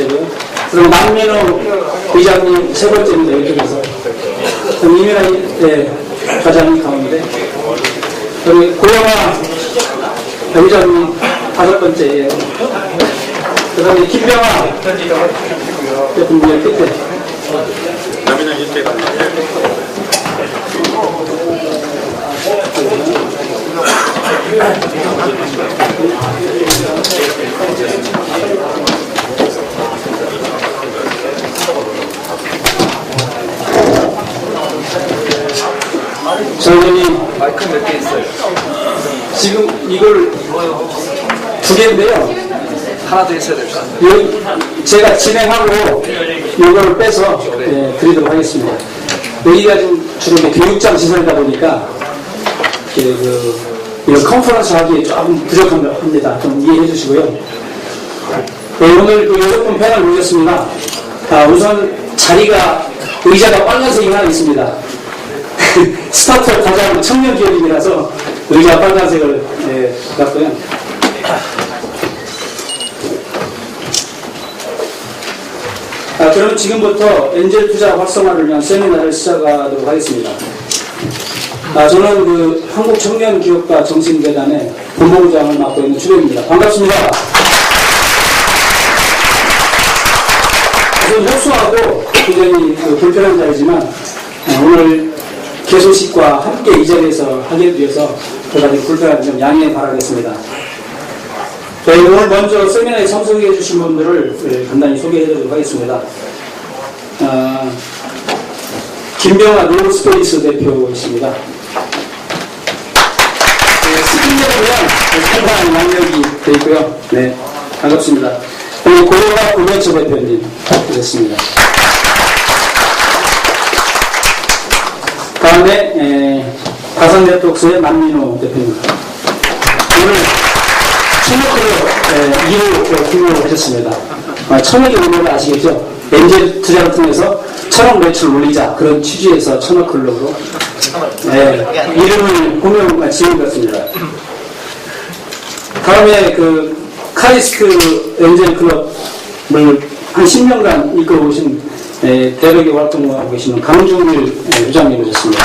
번째고요. 그럼 남민호 의장님 세 번째입니다. 이쪽에서. 그럼 이민아 예, 과장님 가운데. 그리고 고영아 의장님 다섯 번째예요. 그 다음에 김병아 대표님 끝에. 남이는 이렇게 갔는 저희들이 마이크 몇 개 있어요? 지금 이걸 두 개인데요. 하나 더 있어야 될것 같아요. 요- 제가 진행하고 이걸 빼서 예, 드리도록 하겠습니다. 여기가 좀 주로 교육장 시설이다 보니까 그 이런 컨퍼런스 하기에 조금 부족합니다. 좀 이해해 주시고요. 네, 오늘 그 여섯 분 패널 모셨습니다. 아, 우선 자리가 의자가 빨간색이 하나 있습니다. 스타트업 가장 청년 기업이라서 의자 빨간색을 예, 갖고요. 아, 그럼 지금부터 엔젤 투자 활성화를 위한 세미나를 시작하도록 하겠습니다. 아, 저는 그 한국청년기업가 정신재단의 본부장을 맡고 있는 추배입니다. 반갑습니다. 좀 협소하고 굉장히 그 불편한 자리지만 아, 오늘 개소식과 함께 이 자리에서 하기 위해서 그가지 불편한 점 양해 바라겠습니다. 저희 오늘 먼저 세미나에 참석해 주신 분들을 예, 간단히 소개해 드리도록 하겠습니다. 아, 김병아 노스페이스 대표이십니다. 네, 스킨들은 상당한 양력이 되어 있고요. 네, 반갑습니다. 고용학 구면처 대표님 되셨습니다. 다음에 에, 가상 네트워크의 만민호 대표님. 오늘 천억으로 2호 기부를 하셨습니다. 아, 천억이 오는 아시겠죠? 엔젤 투자를 통해서 천억 매출 올리자 그런 취지에서 천억 클럽으로 네, 이름을 공명 지은 것 같습니다. 다음에 그 카리스크 엔젤 클럽을 한 10년간 이끌어오신 에, 대백의 활동을 하고 계시는 강중일 에, 부장님 오셨습니다.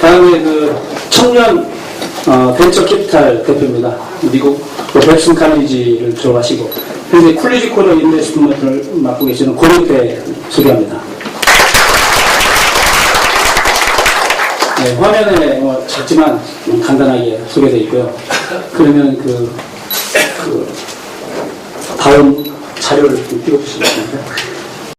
다음에 그 청년 어, 벤처 캐피탈 대표입니다. 미국 그 웹슨 카리지를 졸업하시고 현재 쿨리지 코너 인베스트먼트를 맡고 계시는 고립대 소개합니다. 네, 화면에 뭐 작지만 간단하게 소개되어 있고요. 그러면 그, 그 다음 자료를 좀 띄워주시겠습니까?